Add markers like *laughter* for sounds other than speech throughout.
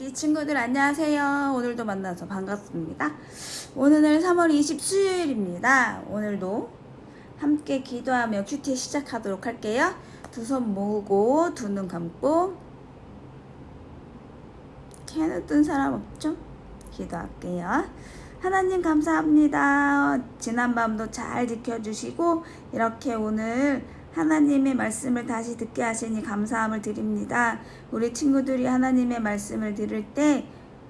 우리 친구들 안녕하세요. 오늘도 만나서 반갑습니다. 오늘은 3월 20 수요일입니다. 오늘도 함께 기도하며 큐티 시작하도록 할게요. 두 손 모으고 두 눈 감고 캐는 뜬 사람 없죠? 기도할게요. 하나님 감사합니다. 지난 밤도 잘 지켜주시고 이렇게 오늘 하나님의 말씀을 다시 듣게 하시니 감사함을 드립니다. 우리 친구들이 하나님의 말씀을 들을 때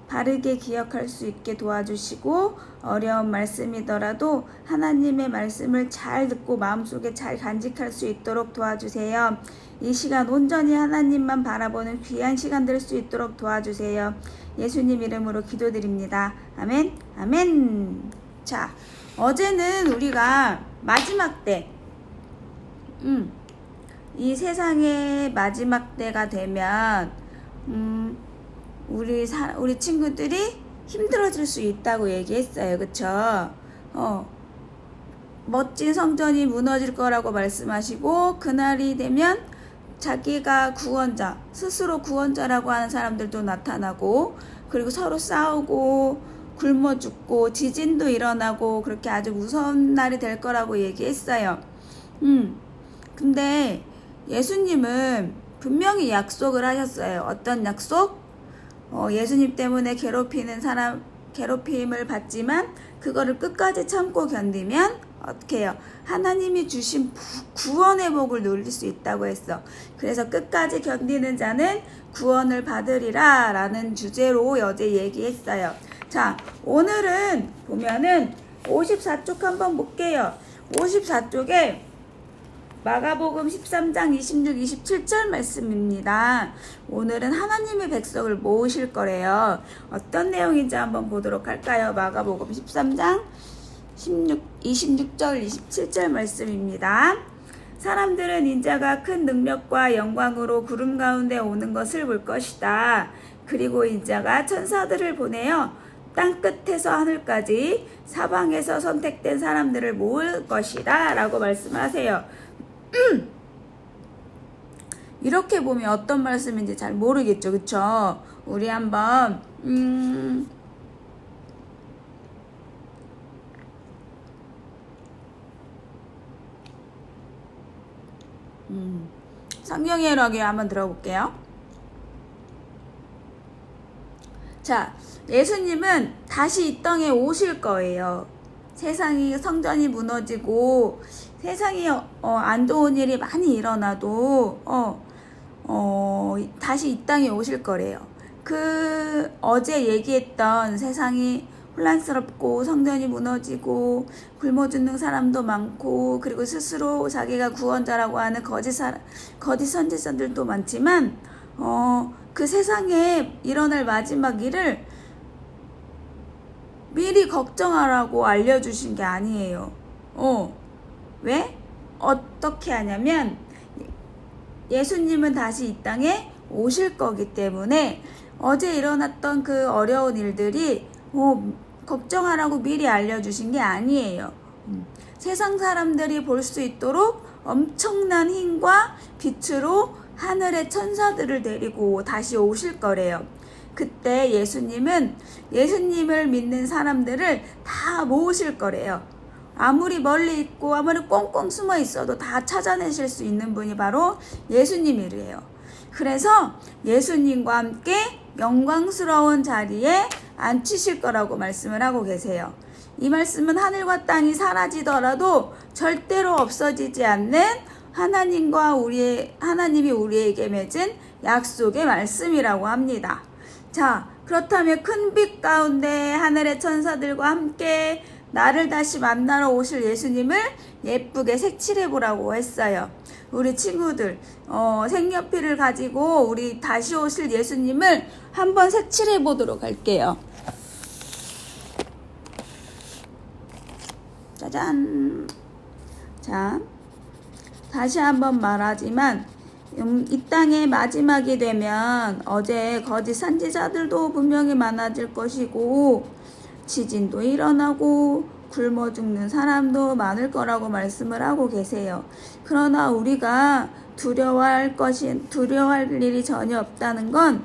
바르게 기억할 수 있게 도와주시고 어려운 말씀이더라도 하나님의 말씀을 잘 듣고 마음속에 잘 간직할 수 있도록 도와주세요. 이 시간 온전히 하나님만 바라보는 귀한 시간 될 수 있도록 도와주세요. 예수님 이름으로 기도드립니다. 아멘. 아멘. 자, 어제는 우리가 마지막 때 음, 이 세상의 마지막 때가 되면, 음, 우리 사, 우리 친구들이 힘들어질 수 있다고 얘기했어요. 그쵸? 어, 멋진 성전이 무너질 거라고 말씀하시고, 그날이 되면 자기가 구원자, 스스로 구원자라고 하는 사람들도 나타나고, 그리고 서로 싸우고, 굶어 죽고, 지진도 일어나고, 그렇게 아주 무서운 날이 될 거라고 얘기했어요. 음. 근데 예수님은 분명히 약속을 하셨어요. 어떤 약속? 어, 예수님 때문에 괴롭히는 사람, 괴롭힘을 받지만 그거를 끝까지 참고 견디면 어떻게 해요? 하나님이 주신 구원의 복을 누릴 수 있다고 했어. 그래서 끝까지 견디는 자는 구원을 받으리라 라는 주제로 어제 얘기했어요. 자, 오늘은 보면은 54쪽 한번 볼게요. 54쪽에 마가복음 13장 26, 27절 말씀입니다. 오늘은 하나님의 백성을 모으실 거래요. 어떤 내용인지 한번 보도록 할까요? 마가복음 13장 16, 26절, 27절 말씀입니다. 사람들은 인자가 큰 능력과 영광으로 구름 가운데 오는 것을 볼 것이다. 그리고 인자가 천사들을 보내어 땅 끝에서 하늘까지 사방에서 선택된 사람들을 모을 것이다. 라고 말씀하세요. 이렇게 보면 어떤 말씀인지 잘 모르겠죠, 그쵸? 우리 한번 음, 음, 성경의 락에 한번 들어볼게요. 자, 예수님은 다시 이 땅에 오실 거예요. 세상이 성전이 무너지고 세상이 어, 안 좋은 일이 많이 일어나도 어, 어, 다시 이 땅에 오실 거래요. 그 어제 얘기했던 세상이 혼란스럽고 성전이 무너지고 굶어 죽는 사람도 많고 그리고 스스로 자기가 구원자라고 하는 거짓 사람, 거짓 선지자들도 많지만 어, 그 세상에 일어날 마지막 일을 미리 걱정하라고 알려주신 게 아니에요. 어. 왜? 어떻게 하냐면, 예수님은 다시 이 땅에 오실 거기 때문에 어제 일어났던 그 어려운 일들이 어, 걱정하라고 미리 알려주신 게 아니에요. 음. 세상 사람들이 볼 수 있도록 엄청난 힘과 빛으로 하늘의 천사들을 데리고 다시 오실 거래요. 그때 예수님은 예수님을 믿는 사람들을 다 모으실 거래요. 아무리 멀리 있고 아무리 꽁꽁 숨어 있어도 다 찾아내실 수 있는 분이 바로 예수님이래요. 그래서 예수님과 함께 영광스러운 자리에 앉히실 거라고 말씀을 하고 계세요. 이 말씀은 하늘과 땅이 사라지더라도 절대로 없어지지 않는 하나님과 우리 하나님이 우리에게 맺은 약속의 말씀이라고 합니다. 자, 그렇다면 큰 빛 가운데 하늘의 천사들과 함께 나를 다시 만나러 오실 예수님을 예쁘게 색칠해 보라고 했어요. 우리 친구들, 어, 색연필을 가지고 우리 다시 오실 예수님을 한번 색칠해 보도록 할게요. 짜잔. 자, 다시 한번 말하지만, 음, 이 땅의 마지막이 되면 어제 거짓 산지자들도 분명히 많아질 것이고 지진도 일어나고 굶어 죽는 사람도 많을 거라고 말씀을 하고 계세요. 그러나 우리가 두려워할 것이 두려워할 일이 전혀 없다는 건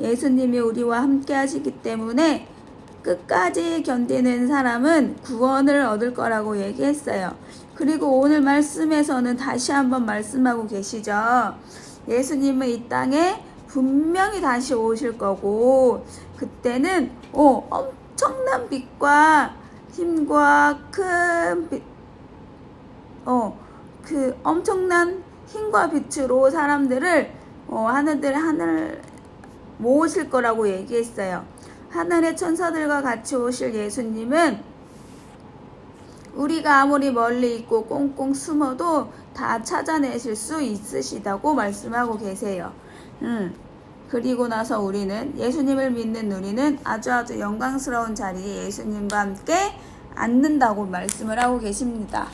예수님이 우리와 함께 하시기 때문에 끝까지 견디는 사람은 구원을 얻을 거라고 얘기했어요. 그리고 오늘 말씀에서는 다시 한번 말씀하고 계시죠. 예수님은 이 땅에 분명히 다시 오실 거고, 그때는, 어, 엄청난 빛과 힘과 큰 빛, 어, 그 엄청난 힘과 빛으로 사람들을, 어, 하늘들, 하늘, 모으실 거라고 얘기했어요. 하늘의 천사들과 같이 오실 예수님은 우리가 아무리 멀리 있고 꽁꽁 숨어도 다 찾아내실 수 있으시다고 말씀하고 계세요. 음. 그리고 나서 우리는 예수님을 믿는 우리는 아주 아주 영광스러운 자리에 예수님과 함께 앉는다고 말씀을 하고 계십니다.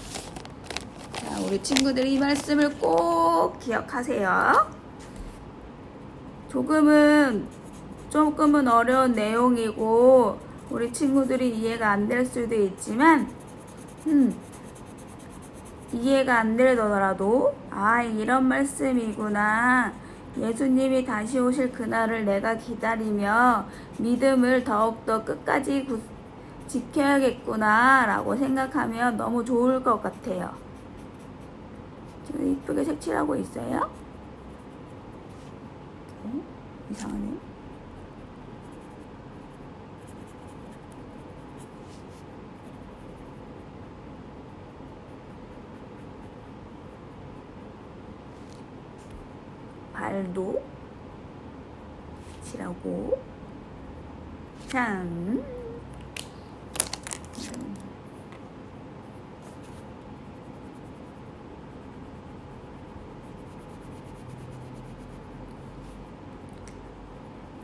자, 우리 친구들이 이 말씀을 꼭 기억하세요. 조금은 조금은 어려운 내용이고 우리 친구들이 이해가 안 될 수도 있지만 음, 이해가 안 되더라도 아 이런 말씀이구나 예수님이 다시 오실 그날을 내가 기다리며 믿음을 더욱더 끝까지 구- 지켜야겠구나 라고 생각하면 너무 좋을 것 같아요. 지금 이쁘게 색칠하고 있어요? 어? 이상하네 발도 칠하고 짠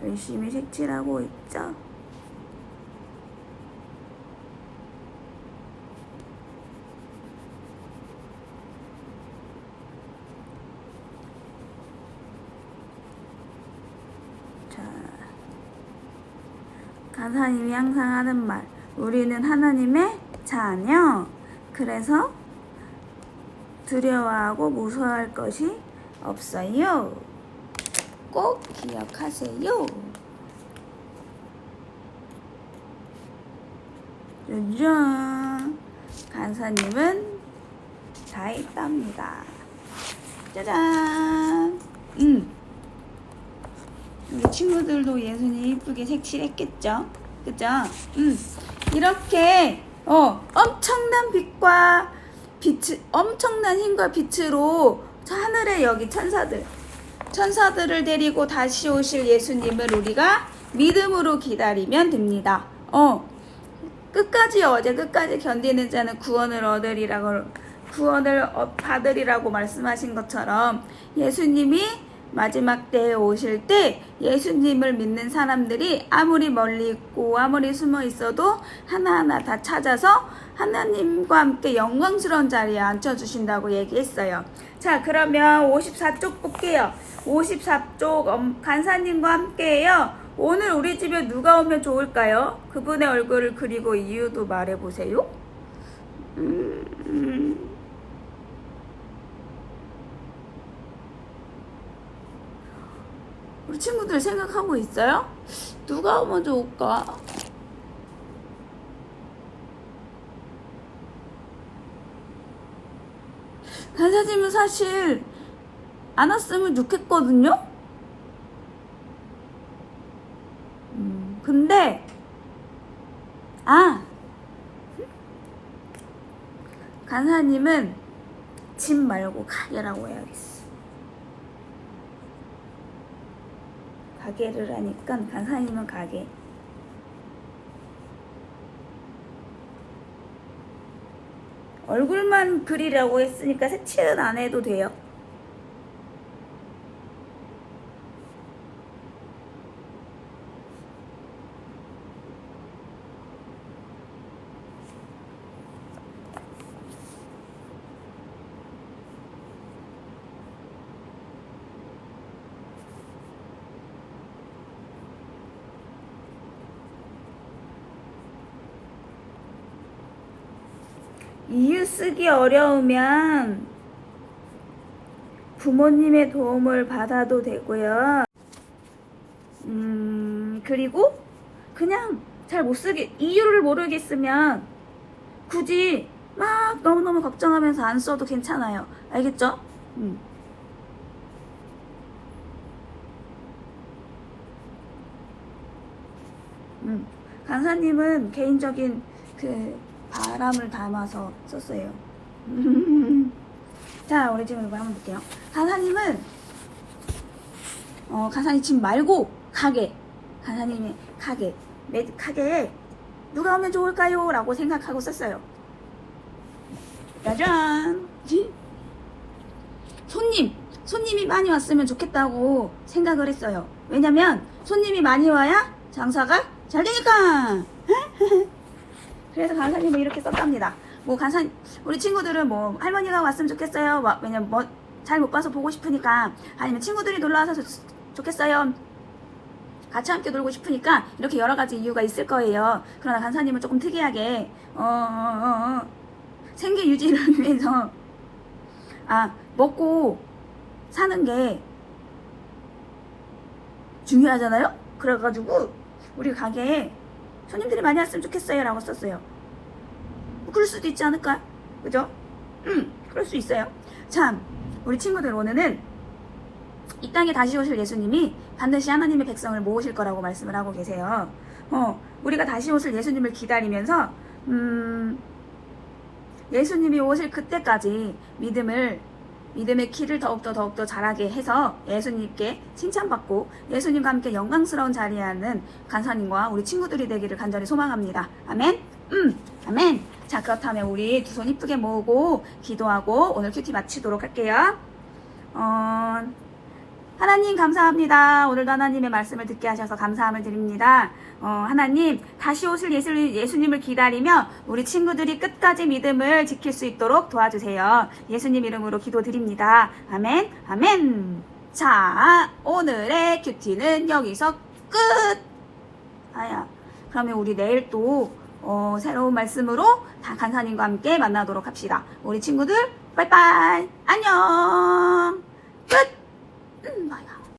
열심히 색칠하고 있죠? 자, 간사님이 항상 하는 말. 우리는 하나님의 자녀. 그래서 두려워하고 무서워할 것이 없어요. 꼭 기억하세요. 짜잔. 간사님은 다 했답니다. 짜잔. 음. 우리 친구들도 예수님 이쁘게 색칠했겠죠? 그죠? 음. 이렇게, 어, 엄청난 빛과 빛, 엄청난 힘과 빛으로 저 하늘에 여기 천사들, 천사들을 데리고 다시 오실 예수님을 우리가 믿음으로 기다리면 됩니다. 어, 끝까지 어제 끝까지 견디는 자는 구원을 얻으리라고 구원을 어- 받으리라고 말씀하신 것처럼 예수님이 마지막 때에 오실 때 예수님을 믿는 사람들이 아무리 멀리 있고 아무리 숨어 있어도 하나하나 다 찾아서 하나님과 함께 영광스러운 자리에 앉혀주신다고 얘기했어요. 자, 그러면 54쪽 볼게요. 54쪽 엄- 간사님과 함께해요. 오늘 우리 집에 누가 오면 좋을까요? 그분의 얼굴을 그리고 이유도 말해보세요. 음, 우리 친구들 생각하고 있어요? 누가 오면 좋을까? 간사님은 사실 안 왔으면 좋겠거든요? 음, 근데, 아! 간사님은 집 말고 가게라고 해야겠어. 가게를 하니까 간사님은 가게. 얼굴만 그리라고 했으니까 색칠은 안 해도 돼요. 이유 쓰기 어려우면 부모님의 도움을 받아도 되고요. 음, 그리고 그냥 잘 못 쓰게, 이유를 모르겠으면 굳이 막 너무너무 걱정하면서 안 써도 괜찮아요. 알겠죠? 음. 음. 강사님은 개인적인 그 바람을 담아서 썼어요. *laughs* 자, 우리 지금 이거 한번 볼게요. 강사님은 어, 강사님 집 말고 가게. 강사님의 가게. 매, 가게에 누가 오면 좋을까요? 라고 생각하고 썼어요. 짜잔! *laughs* 손님! 손님이 많이 왔으면 좋겠다고 생각을 했어요. 왜냐면 손님이 많이 와야 장사가 잘 되니까! *laughs* 그래서 간사님은 이렇게 썼답니다. 뭐 간사 우리 친구들은 뭐 할머니가 왔으면 좋겠어요. 와- 왜냐면 뭐 잘 못 봐서 보고 싶으니까 아니면 친구들이 놀러 와서 좋- 좋겠어요. 같이 함께 놀고 싶으니까 이렇게 여러 가지 이유가 있을 거예요. 그러나 간사님은 조금 특이하게 어, 어, 어, 어. 생계 유지를 *laughs* 위해서 아 먹고 사는 게 중요하잖아요. 그래가지고 우리 가게에 손님들이 많이 왔으면 좋겠어요 라고 썼어요. 뭐 그럴 수도 있지 않을까? 그죠? 음, 그럴 수 있어요. 참, 우리 친구들 오늘은 이 땅에 다시 오실 예수님이 반드시 하나님의 백성을 모으실 거라고 말씀을 하고 계세요. 어, 우리가 다시 오실 예수님을 기다리면서, 음, 예수님이 오실 그때까지 믿음을, 믿음의 키를 더욱더 더욱더 자라게 해서 예수님께 칭찬받고 예수님과 함께 영광스러운 자리에 앉는 간사님과 우리 친구들이 되기를 간절히 소망합니다. 아멘? 음, 아멘. 자, 그렇다면 우리 두 손 이쁘게 모으고 기도하고 오늘 큐티 마치도록 할게요. 어, 하나님 감사합니다. 오늘도 하나님의 말씀을 듣게 하셔서 감사함을 드립니다. 어, 하나님 다시 오실 예수, 예수님을 기다리며 우리 친구들이 끝까지 믿음을 지킬 수 있도록 도와주세요. 예수님 이름으로 기도드립니다. 아멘, 아멘. 자, 오늘의 큐티는 여기서 끝. 아야, 그러면 우리 내일 또 어, 새로운 말씀으로 다 간사님과 함께 만나도록 합시다. 우리 친구들, 빠이빠이. 안녕. 끝. 음, 아야.